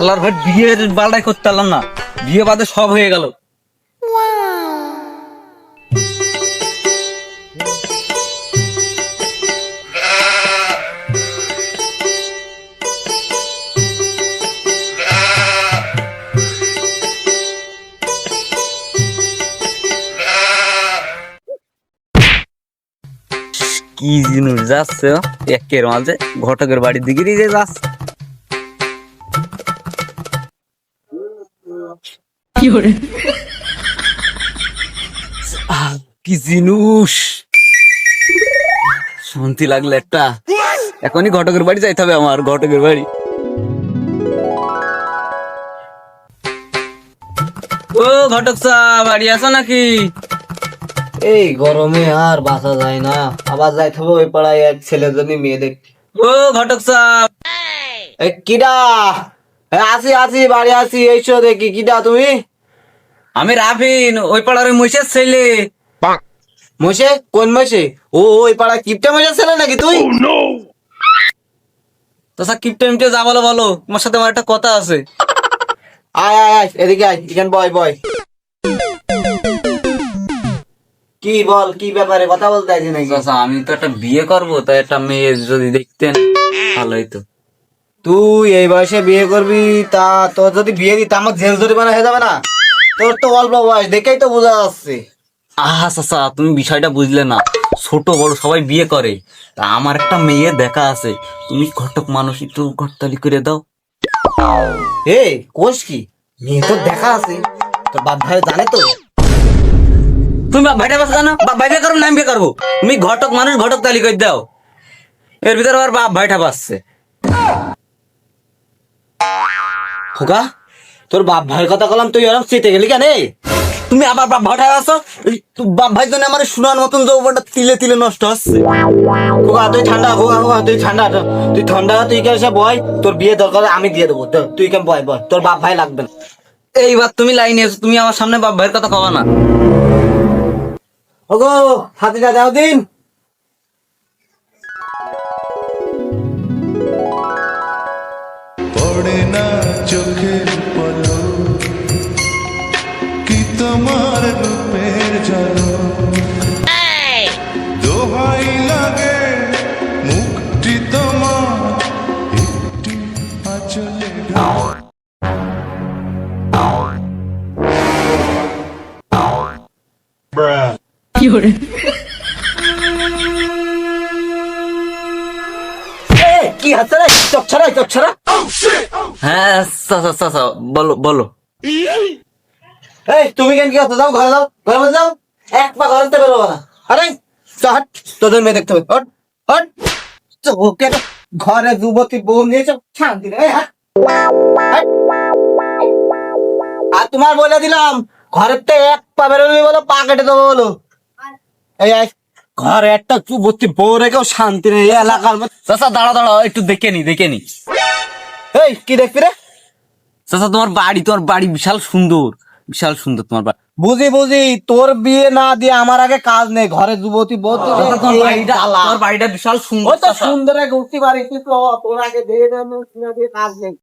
আল্লাহর ভাই বিয়ের বালটাই করতে পারলাম না বিয়ে বাদে সব হয়ে গেল কি জিনিস যাচ্ছে? একের মাঝে ঘটকের বাড়ির দিকে যাচ্ছে কি জিনুস শান্তি লাগল একটা। এখনই ঘটকের বাড়ি যাইতে হবে আমার ঘটকের বাড়ি। ও ঘটক চা বাড়ি আছো নাকি? এই গরমে আর বাসা যায় না। আবার যাইতে হবে ওই পাড়ায় এক ছেলে জন্য মেয়ে দেখতে। ও ঘটক কিডা? এ, আসি আসি বাড়ি আসি এইসো দেখি কিডা তুমি? আমি রাফিন ওই পাড়ার ওই মহিষের ছেলে। মশে কোন মশে ও ওই পাড়া কিপটা মশে ছেলে নাকি তুই? তো কিপটে মিপটে যা বলো বলো। তোমার সাথে আমার একটা কথা আছে। আয় আয় আয় এদিকে আয় এখান বয় বয়। কি বল কি ব্যাপারে? কথা বলতে আছি নাকি? চাচা আমি তো একটা বিয়ে করব তাই একটা মেয়ে যদি দেখতেন ভালো হইতো। তুই এই বয়সে বিয়ে করবি তা তোর যদি বিয়ে দিতে আমার জেল জরিমানা হয়ে যাবে না। তোর তো অল্প বয়স দেখেই তো বোঝা যাচ্ছে। আহা চাচা তুমি বিষয়টা বুঝলে না। ছোট বড় সবাই বিয়ে করে। তা আমার একটা মেয়ে দেখা আছে। তুমি ঘটক মানুষ একটু ঘরতালি করে দাও। হে কোষ কি? মেয়ে তো দেখা আছে। তোর বাপ ভাই জানে তো। তুমি বাপ ভাইটা বাস জানো? বাপ ভাই বিয়ে করব না আমি বিয়ে করব? তুমি ঘটক মানুষ ঘটক তালি করে দাও। এর ভিতরে আবার বাপ ভাইটা বাসছে। খোকা, তোর বাপ ভাইয়ের কথা কলাম, তুই ওরকম চেতে গেলি কেন? তুমি আবার বাপ ভাইটা আসো বাপ ভাই জন্য আমার শোনার মতন যৌবনটা তিলে তিলে নষ্ট হচ্ছে। খোকা, তুই ঠান্ডা খোকা খোকা, তুই ঠান্ডা। তুই ঠান্ডা তুই কেন বয়? তোর বিয়ে দরকার আমি দিয়ে দেবো তুই কেন বয় বয়? তোর বাপ ভাই লাগবে না। এইবার তুমি লাইনে এসো, তুমি আমার সামনে বাপ ভাইয়ের কথা কবা না। ওগো, হাতিটা দাও দিন। চোখের পলো কি তোমার রূপের জানো দোহাই লাগে মুক্তি তোমার একটি আচলে এ, কি হাতে রে চোখ ছাড়া চোখ ছাড়া? হ্যাঁ চাচা চাচা বলো বলো। এই তুমি কেন কি হতো যাও? ঘরে যাও ঘরে মধ্যে যাও। এক পা ঘরে বেরোবো না। আরে চ, হাট তোদের মেয়ে দেখতে হবে। হট হট ওকে ঘরে যুবতী বউ নিয়েছো শান্তি। হাট। আর তোমার বলে দিলাম ঘরের তো এক পা বেরোবি বলো পা কেটে দেবো বলো। এই এই, ঘরে একটা বউ রেখেও শান্তি নেই এলাকার চাচা দাঁড়া দাঁড়া একটু দেখে নি দেখে নি। এই কি দেখবি রে? চাচা তোমার বাড়ি তোমার বাড়ি বিশাল সুন্দর বিশাল সুন্দর তোমার বাড়ি। বুঝি বুঝি তোর বিয়ে না দিয়ে আমার আগে কাজ নেই ঘরে যুবতী বউ তো চাচা, তোমার বাড়িটা বিশাল সুন্দর সুন্দর এক উঠতে পারি তোর আগে দিয়ে কাজ নেই।